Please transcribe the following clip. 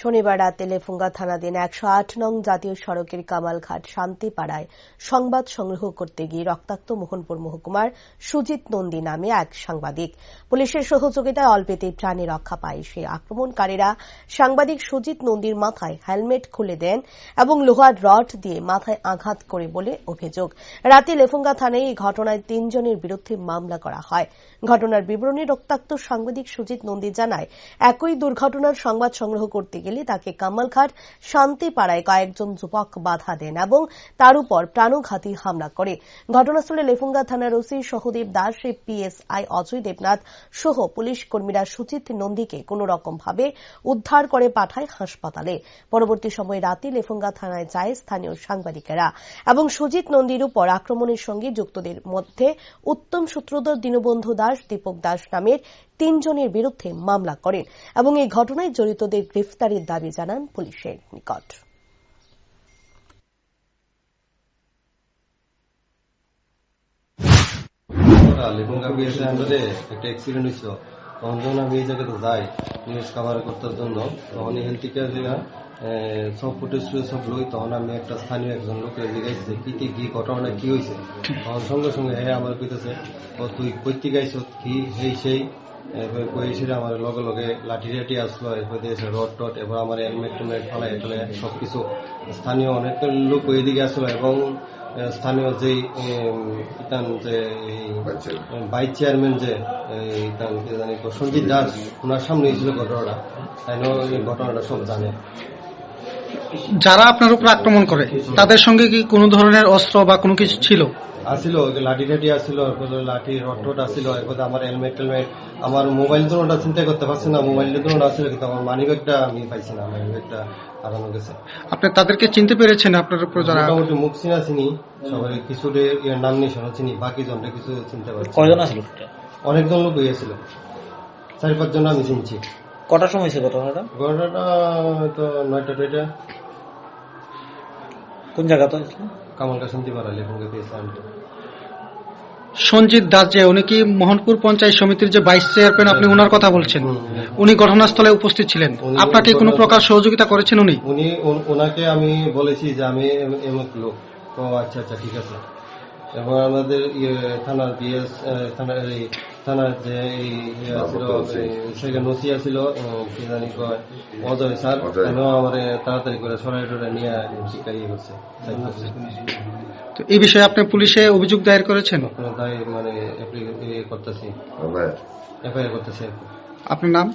শনিবার রাতে লেফুঙ্গা থানাধীন একশো আট নং জাতীয় সড়কের কামালঘাট শান্তিপাড়ায় সংবাদ সংগ্রহ করতে গিয়ে রক্তাক্ত মোহনপুর মহকুমার সুজিত নন্দী নামে এক সাংবাদিক। পুলিশের সহযোগিতায় অল্পেতেই প্রাণে রক্ষা পায় সেই আক্রমণকারীরা। সাংবাদিক সুজিত নন্দীর মাথায় হেলমেট খুলে দেন এবং লোহার রড দিয়ে মাথায় আঘাত করে বলে অভিযোগ। রাতে লেফুঙ্গা থানায় এই ঘটনায় তিনজনের বিরুদ্ধে মামলা করা হয়। ঘটনার বিবরণী রক্তাক্ত সাংবাদিক সুজিত নন্দী জানায়, একই দুর্ঘটনার সংবাদ সংগ্রহ করতে গেলে তাকে কামালঘাট শান্তিপাড়ায় কয়েকজন যুবক বাধা দেন এবং তার উপর প্রাণঘাতী হামলা করে। ঘটনাস্থলে লেফুঙ্গা থানার ওসি সহদেব দাস পিএসআই অজয় দেবনাথ সহ পুলিশ কর্মীরা সুজিত নন্দীকে কোন রকম ভাবে উদ্ধার করে পাঠায় হাসপাতালে। পরবর্তী সময় রাতে লেফুঙ্গা থানায় যায় স্থানীয় সাংবাদিকেরা এবং সুজিত নন্দীর উপর আক্রমণের সঙ্গে যুক্তদের মধ্যে উত্তম সূত্রধর দীনবন্ধু দাস, দীপক দাস নামের তিনজনের বিরুদ্ধে মামলা করেন এবং এই ঘটনায় জড়িতদের গ্রেফতারের দাবি জানান পুলিশের নিকট। একটা অ্যাক্সিডেন্ট হয়েছিল যাই নিউজ কাভার করতে জন্য তখন এখান থেকে যেটা, সব ফুটেজ সব লই তখন আমি একটা স্থানীয় একজন লোকের জিজ্ঞাসা যে কি কি কি ঘটনাটা কি হয়েছে তখন সঙ্গে সঙ্গে হ্যাঁ আমার কইতেছে ও তুই কইতে গাইছ কি এই সেই এরপরে কইছিল আমার লগে লগে লাঠি টাঠি আসলো, এরপর দিয়েছে রড টড এবার আমার হেলমেট টেলমেট ফালাই এখানে সবকিছু স্থানীয় অনেক লোক এদিকে আসলো এবং স্থানীয় যেই ইতান যে ভাইস চেয়ারম্যান যে ইতান কি জানি সঞ্জিত দাস ওনার সামনে ছিল ঘটনাটা। তাই ঘটনাটা সব জানে। যারা আপনার উপর আক্রমণ করে, তাদের সঙ্গে কি কোনো ধরনের অস্ত্র বা কোনো কিছু ছিল? আসিল লাঠি টাঠি আসিল এরপরে লাঠি রড টড আসিল এরপরে আমার হেলমেট টেলমেট আমার মোবাইল তো ওটা চিন্তা করতে পারছি না মোবাইল তো ওটা আসিল কিন্তু আমার মানি ব্যাগটা আমি পাইছি না মানি ব্যাগটা হারানো গেছে। আপনি তাদেরকে চিনতে পেরেছেন আপনার উপর যারা মোটামুটি মুখ চিনা চিনি সবাই ইয়ের নাম নিশানো চিনি বাকি জনটা কিছু চিনতে পারছি কয়জন আসলো অনেকজন লোক হয়েছিল চারি পাঁচজন আমি চিনছি। কটার সময় হয়েছে ঘটনাটা? ঘটনাটা তো নয়টা টয়টা কোন জায়গাতে হয়েছিল? সঞ্জিত দাস যে উনি কি মোহনপুর পঞ্চায়েত সমিতির যে ভাইস চেয়ারম্যান আপনি ওনার কথা বলছেন উনি ঘটনাস্থলে উপস্থিত ছিলেন আপনাকে কোনো প্রকার সহযোগিতা করেছেন উনি উনি ওনাকে আমি বলেছি যে আমি এমন লোক তো আচ্ছা আচ্ছা ঠিক আছে এবং আমাদের ইয়ে থানার বিএস থানার এই থানার যে এই ইয়ে ছিল সেখানে নসি আছিল কি জানি কয় অজয় স্যার। কেন আমার তাড়াতাড়ি করে সরাই টরাই নিয়ে শিক্ষা ইয়ে করছে তো এই বিষয়ে আপনি পুলিশে অভিযোগ দায়ের করেছেন? তাই মানে করতেছি। এফআইআর করতেছি। আপনার নাম?